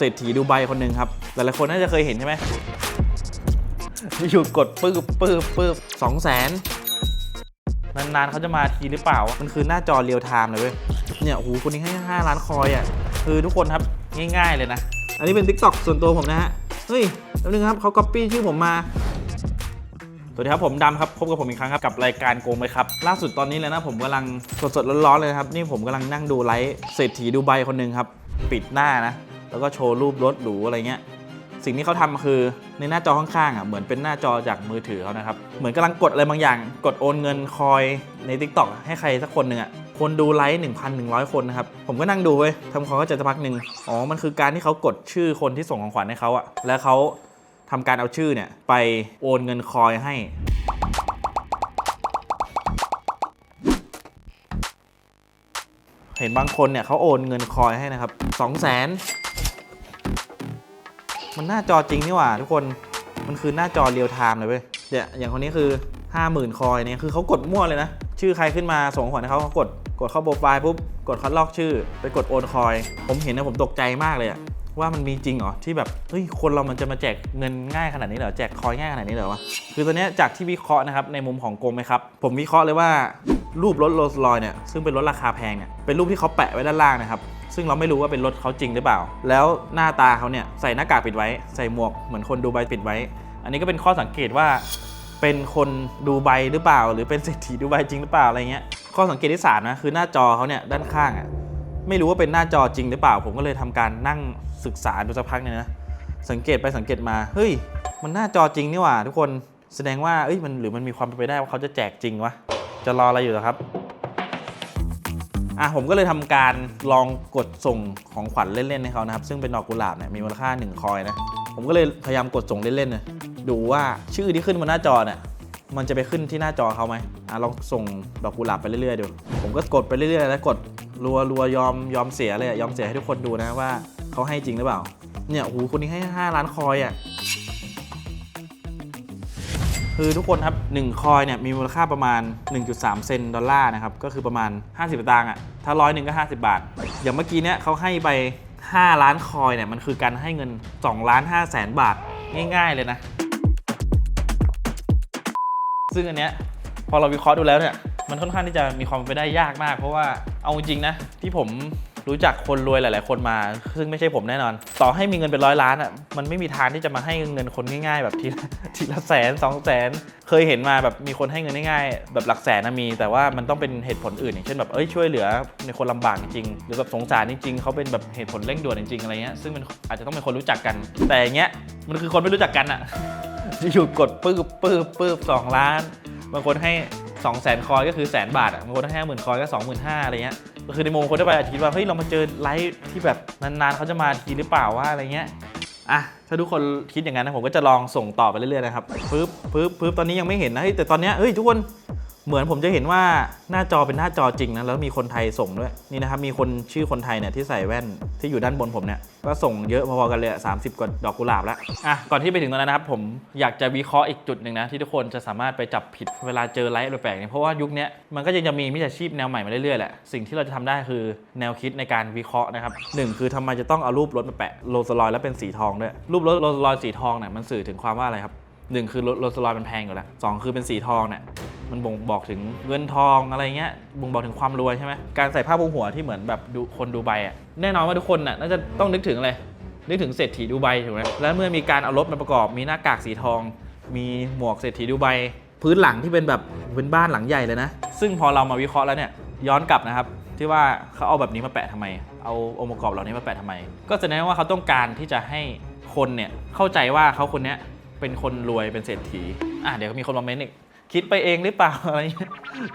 เศรษฐีดูไบคนหนึ่งครับ หลายๆคนน่าจะเคยเห็นใช่ไหมอยู่กดปื้บปื้บปื้บสองแสนนานๆเขาจะมาทีหรือเปล่า มันคือหน้าจอเรียลไทม์เลยเว้ย เนี่ยโอ้โหคนนี้ให้ 5 ล้านคอยอะ คือทุกคนครับง่ายๆเลยนะ อันนี้เป็น Tik t o อกส่วนตัวผมนะฮะ เฮ้ยแป๊บนึงครับเขาก๊อปปี้ชื่อผมมาสวัสดีครับผมดำครับพบกับผมอีกครั้งครับกับรายการโกงไปครับ ล่าสุดตอนนี้เลยนะผมกำลังสดๆร้อนๆเลยครับ นี่ผมกำลังนั่งดูไลฟ์เศรษฐีดูไบคนหนึ่งครับ ปิดหน้านะ แล้วก็โชว์รูปรถหรูอะไรเงี้ยสิ่งที่เขาทำคือในหน้าจอข้างๆอะเหมือนเป็นหน้าจอจากมือถือเขานะครับ เหมือนกำลังกดอะไรบางอย่าง กดโอนเงินคอยใน Tik t o อกให้ใครสักคนหนึ่งอะคนดูไลฟ์1,100 คนนะครับ ผมก็นั่งดูเว้ยทำความเข้าใจสักพักหนึ่งอ๋อ มันคือการที่เขากดชื่อคนที่ส่งของขวัญให้เขาอะแล้วเขาทำการเอาชื่อเนี่ยไปโอนเงินคอยให้เห็นบางคนเนี่ยเขาโอนเงินคอยให้นะครับสองแสน มันหน้าจอจริงนี่หว่า ทุกคน มันคือหน้าจอเรียลไทม์เลยเว้ย เนี่ยอย่างคนนี้คือ 50,000 คอยเนี่ยคือเขากดมั่วเลยนะ ชื่อใครขึ้นมาส่งของขวัญให้เขาเขากด กดเข้าโปรไฟล์ปุ๊บ กดคัดลอกชื่อ ไปกดโอนคอย ผมเห็นนะผมตกใจมากเลยอะว่ามันมีจริงเหรอที่แบบเฮ้ยคนเรามันจะมาแจกเงินง่ายขนาดนี้เหรอแจกคอยง่ายขนาดนี้เหรอวะคือตอนนี้จากที่วิเคราะห์นะครับในมุมของโกงไหมครับผมวิเคราะห์เลยว่ารูปรถโรลส์รอยเนี่ยซึ่งเป็นรถราคาแพงเนี่ยเป็นรูปที่เขาแปะไว้ด้านล่างนะครับ ซึ่งเราไม่รู้ว่าเป็นรถเขาจริงหรือเปล่า แล้วหน้าตาเขาเนี่ยใส่หน้ากากปิดไว้ ใส่หมวกเหมือนคนดูไบปิดไว้ อันนี้ก็เป็นข้อสังเกตว่า เป็นคนดูไบหรือเปล่า หรือเป็นเศรษฐีดูไบจริงหรือเปล่าอะไรเงี้ย ข้อสังเกตที่สามนะคือหน้าจอเขาเนี่ยด้านข้างอะไม่รู้ว่าเป็นหน้าจอจริงหรือเปล่า ผมก็เลยทำการนั่งศึกษาดูสักพักหนึงนะสังเกตไปสังเกตมาเฮ้ย มันหน้าจอจริงนี่หว่า ทุกคนแสดงว่าเอ้ยมันหรือมันมีความเป็นไปได้ว่าเขาจะแจกจริงวะจะรออะไรอยู่หรอครับ อะผมก็เลยทำการลองกดส่งของขวัญเล่นๆให้เขานะครับ ซึ่งเป็นดอกกุหลาบเนี่ยมีมูลค่า1คอยนะ ผมก็เลยพยายามกดส่งเล่นๆนะดูว่าชื่อที่ขึ้นบนหน้าจอเนี่ยมันจะไปขึ้นที่หน้าจอเขาไหมอะลองส่งดอกกุหลาบไปเรื่อยๆดู ผมก็กดไปเรื่อยๆแล้วกดรัวรัวยอมยอมเสียเลยยอมเสียให้ทุกคนดูนะว่าเขาให้จริงหรือเปล่า เนี่ยโอ้โหคนนี้ให้ 5 ล้านคอยอะ คือทุกคนครับ1คอยเนี่ยมีมูลค่าประมาณ 1.3 เซนดอลลาร์นะครับ ก็คือประมาณ 50สตางค์อะ ถ้าร้อยหนึ่งก็ 50 บาท อย่างเมื่อกี้เนี่ยเขาให้ไป 5 ล้านคอยเนี่ยมันคือการให้เงิน2ล้าน5แสนบาทง่าย ๆ เลยนะ ซึ่งอันเนี้ยพอเราวิเคราะห์ดูแล้วเนี่ยมันค่อนข้างที่จะมีความเป็นไปได้ยากมาก เพราะว่าเอาจริงๆนะที่ผม รู้จักคนรวยหลาย ๆ คนมา ซึ่งไม่ใช่ผมแน่นอน ต่อให้มีเงินเป็นร้อยล้านอะมันไม่มีทางที่จะมาให้เงินคนง่าย ๆ แบบทีละทีละแสนสองแสนเคยเห็นมาแบบมีคนให้เงินง่ายๆแบบหลักแสนนะมี แต่ว่ามันต้องเป็นเหตุผลอื่นอย่างเช่นแบบเอ้ยช่วยเหลือในคนลำบากจริงหรือแบบสงสารจริงๆเขาเป็นแบบเหตุผลเร่งด่วนจริงๆอะไรเงี้ยซึ่งมันอาจจะต้องเป็นคนรู้จักกัน แต่อย่างเงี้ยมันคือคนไม่รู้จักกันอะอยู่กดปื้บปื้บปื้บสองล้านบางคนให้ 2 0 0 0 0 0คอยก็คือแสนบาทอะบางคนให้ห้าหมื่นคอยก็สองหมื่นห้าอะไรเงี้ยก็คือในมุมคนทั่วไปอาจจะคิดว่าเฮ้ยเรามาเจอไลฟ์ที่แบบนานๆเขาจะมาทีหรือเปล่าว่าอะไรเงี้ยอะถ้าทุกคนคิดอย่างนั้นนะผมก็จะลองส่งต่อไปเรื่อยๆนะครับปึ๊บปึ๊บปึ๊บตอนนี้ยังไม่เห็นนะแต่ตอนนี้เฮ้ยทุกคน เหมือนผมจะเห็นว่าหน้าจอเป็นหน้าจอจริงนะแล้วมีคนไทยส่งด้วยนี่นะครับมีคนชื่อคนไทยเนี่ยที่ใส่แว่นที่อยู่ด้านบนผมเนี่ยก็ส่งเยอะพอๆกันเลยสามสิบกว่าดอกกุหลาบแล้วอะก่อนที่ไปถึงตรงนั้นนะครับผมอยากจะวิเคราะห์อีกจุดหนึ่งนะที่ทุกคนจะสามารถไปจับผิดเวลาเจอไลฟ์แปลกๆเนี่ยเพราะว่ายุคนี้มันก็ยังจะมีมิจฉาชีพแนวใหม่มาเรื่อยๆแหละสิ่งที่เราจะทำได้คือแนวคิดในการวิเคราะห์นะครับหนึ่งคือทำไมจะต้องเอารูปรถมาแปะโรลส์รอยแล้วเป็นสีทองด้วยรูปรถโรลส์รอยสีทองเนี่ยมันสื่อถึงความว่าอะไรครับหนึ่งคือโรลส์รอยมันแพงอยู่แล้วสองคือเป็นสีทองเนี่ย มันบ่งบอกถึงเงินทองอะไรเงี้ยบ่งบอกถึงความรวยใช่ไหมการใส่ผ้าคลุมหัวที่เหมือนแบบดูคนดูไบอะแน่นอนว่าทุกคนน่ะน่าจะต้องนึกถึงอะไรนึกถึงเศรษฐีดูไบถูกไหมแล้วเมื่อมีการเอารถมาประกอบมีหน้ากากสีทอง มีหมวกเศรษฐีดูไบพื้นหลังที่เป็นแบบเป็นบ้านหลังใหญ่เลยนะ ซึ่งพอเรามาวิเคราะห์แล้วเนี่ยย้อนกลับนะครับ ที่ว่าเขาเอาแบบนี้มาแปะทำไม เอาองค์ประกอบเหล่านี้มาแปะทำไม ก็แสดงว่าเขาต้องการที่จะให้คนเนี่ยเข้าใจว่าเขาคนนี้เป็นคนรวยเป็นเศรษฐีอะเดี๋ยวมีคนมาเมนอีก คิดไปเองหรือเปล่าอะไรเงี้ย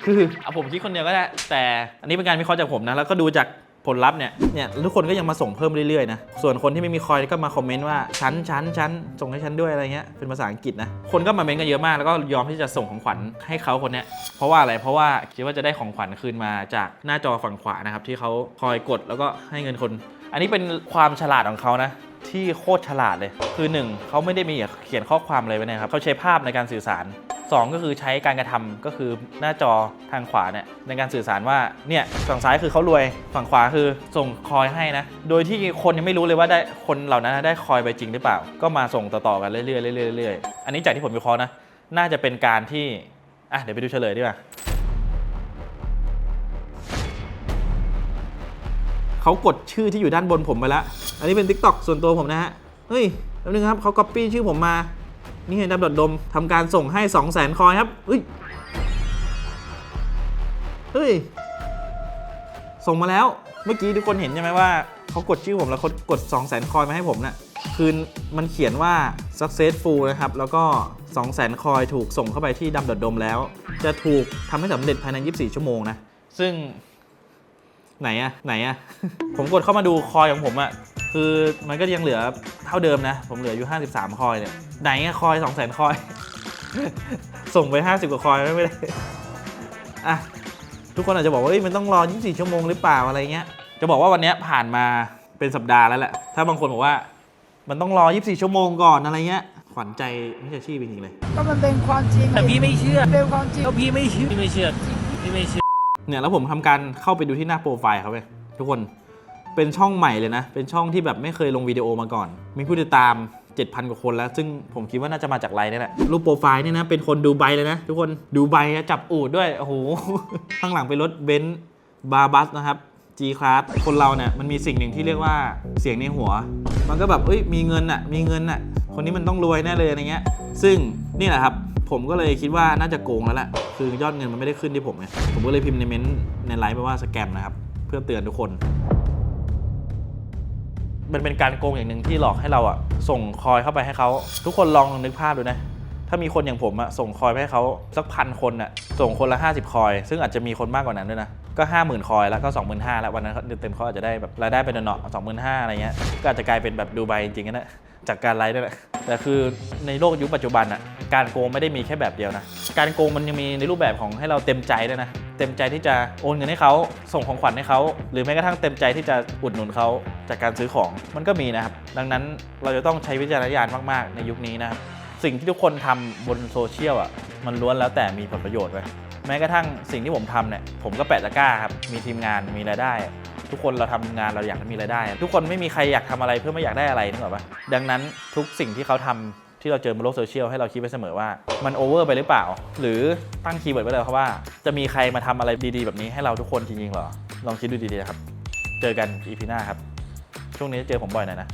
คือเอาผมคิดคนเดียวก็ได้ แต่อันนี้เป็นการวิเคราะห์จากผมนะ แล้วก็ดูจากผลลัพธ์เนี่ย เนี่ยทุกคนก็ยังมาส่งเพิ่มเรื่อยๆนะ ส่วนคนที่ไม่มีคอยก็มาคอมเมนต์ว่าชั้นชั้นชั้นส่งให้ฉันด้วยอะไรเงี้ย เป็นภาษาอังกฤษนะ คนก็มาเมนต์กันเยอะมาก แล้วก็ยอมที่จะส่งของขวัญให้เขาคนเนี้ย เพราะว่าอะไร เพราะว่าคิดว่าจะได้ของขวัญคืนมาจากหน้าจอฝั่งขวานะครับที่เขาคอยกดแล้วก็ให้เงินคน อันนี้เป็นความฉลาดของเขานะที่โคตรฉลาดเลย คือหนึ่งเขาไม่ได้มีเขียนข้อความอะไรไว้นะครับเขาใช้ภาพในการสื่อสาร สองก็คือใช้การกระทำก็คือหน้าจอทางขวาเนี่ยในการสื่อสารว่าเนี่ยฝั่งซ้ายคือเขารวยฝั่งขวาคือส่งคอยให้นะ โดยที่คนยังไม่รู้เลยว่าได้คนเหล่านั้นได้คอยไปจริงหรือเปล่า ก็มาส่งต่อๆกันเรื่อยๆเรื่อยๆเรื่อยๆอันนี้จากที่ผมวิเคราะห์นะน่าจะเป็นการที่อะเดี๋ยวไปดูเฉลยดีกว่าเขากดชื่อที่อยู่ด้านบนผมไปแล้ว อันนี้เป็น TikTok ส่วนตัวผมนะฮะ เฮ้ยแป๊บนึงครับเขา copy ชื่อผมมา นี่เห็นดับดดมทำการส่งให้ 2 0 0 0 0 0คอยครับเฮ้ยเฮ้ย ส่งมาแล้ว เมื่อกี้ทุกคนเห็นใช่ไหมว่าเขากดชื่อผมแล้วเขากด 2 0 0 0 0 0คอยมาให้ผมนะ่ะคือมันเขียนว่า successful นะครับ แล้วก็ 2 0 0 0 0 0คอยถูกส่งเข้าไปที่ดำดดมแล้ว จะถูกทำให้สำเร็จภายใน 24 ชั่วโมงนะ ซึ่ง ไหนอะไหนอะผมกดเข้ามาดูคอยของผมอะคือมันก็ยังเหลือเท่าเดิมนะ ผมเหลืออยู่ 53 คอยเนี่ยไหนอะคอย 2 0 0 0 0 0 คอย ส่งไป 50 กว่าคอยไม่ได้อะทุกคนอาจจะบอกว่าเอ้ยมันต้องรอ 24 ชั่วโมงหรือเปล่าอะไรเงี้ย จะบอกว่าวันเนี้ยผ่านมาเป็นสัปดาห์แล้วแหละ ถ้าบางคนบอกว่า มันต้องรอ 24 ชั่วโมงก่อนอะไรเงี้ย ขวัญใจมิจฉาชีพจริงๆเลย ก็มันเป็นความจริงแต่พี่ไม่เชื่อ เป็นความจริงก็พี่ไม่เชื่อพี่ไม่เชื่อพี่ไม่เชื่อ เนี่ยแล้วผมทำการเข้าไปดูที่หน้าโปรไฟล์เขาไปทุกคนเป็นช่องใหม่เลยนะ เป็นช่องที่แบบไม่เคยลงวิดีโอมาก่อน มีผู้ติดตาม 7,000 กว่าคนแล้ว ซึ่งผมคิดว่าน่าจะมาจากไลน์นี่แหละ รูปโปรไฟล์เนี่ยนะ เป็นคนดูไบเลยนะ ทุกคน ดูไบจับอูดด้วย โอ้โห ข้างหลังเป็นรถเบนซ์บาร์บัสนะครับ G Class คนเราเนี่ยมันมีสิ่งหนึ่งที่เรียกว่าเสียงในหัว มันก็แบบ เอ้ย มีเงินอะมีเงินอะคนนี้มันต้องรวยแน่เลยอะไรเงี้ย ซึ่งนี่แหละครับ ผมก็เลยคิดว่าน่าจะโกงแล้วแหละคือยอดเงินมันไม่ได้ขึ้นที่ผมไงผมก็เลยพิมพ์ในเมนต์ในไลฟ์ไปว่าสแกมนะครับ เพื่อเตือนทุกคน มันเป็นการโกงอย่างหนึ่งที่หลอกให้เราอะส่งคอยเข้าไปให้เขาทุกคนลองนึกภาพดูนะถ้ามีคนอย่างผมอะส่งคอยไปให้เขาสักพันคนอะส่งคนละ 50 คอย ซึ่งอาจจะมีคนมากกว่านั้นด้วยนะ ก็ 50,000 คอยแล้วก็ 25,000แล้ววันนั้นเดือนเต็มเขาอาจจะได้แบบรายได้เป็นเนาะ25,000 อะไรเงี้ยก็อาจจะกลายเป็นแบบดูไบจริงๆนะจากการไลฟ์นี่แหละแต่คือในโลกยุคปัจจุบันอะ การโกงไม่ได้มีแค่แบบเดียวนะ การโกงมันยังมีในรูปแบบของให้เราเต็มใจด้วยนะ เต็มใจที่จะโอนเงินให้เขา ส่งของขวัญให้เขา หรือแม้กระทั่งเต็มใจที่จะอุดหนุนเขาจากการซื้อของ มันก็มีนะครับ ดังนั้นเราจะต้องใช้วิจารณญาณมากๆ ในยุคนี้นะครับ สิ่งที่ทุกคนทำบนโซเชียลอะ มันล้วนแล้วแต่มีผลประโยชน์ไว้แม้กระทั่งสิ่งที่ผมทำเนี่ย ผมก็แปะตะกร้าครับ มีทีมงาน มีรายได้ ทุกคนเราทำงานเราอยากมีรายได้ ทุกคนไม่มีใครอยากทำอะไรเพื่อไม่อยากได้อะไรนึกออกปะดังนั้นทุกสิ่งที่เขาทำ ที่เราเจอบนโลกโซเชียลให้เราคิดไปเสมอว่ามันโอเวอร์ไปหรือเปล่า หรือตั้งคีย์เวิร์ดไว้เลยครับว่า จะมีใครมาทำอะไรดีๆ แบบนี้ให้เราทุกคนจริงๆเหรอ ลองคิดดูดีๆนะครับ เจอกันอีพีหน้าครับ ช่วงนี้เจอผมบ่อยหน่อยนะ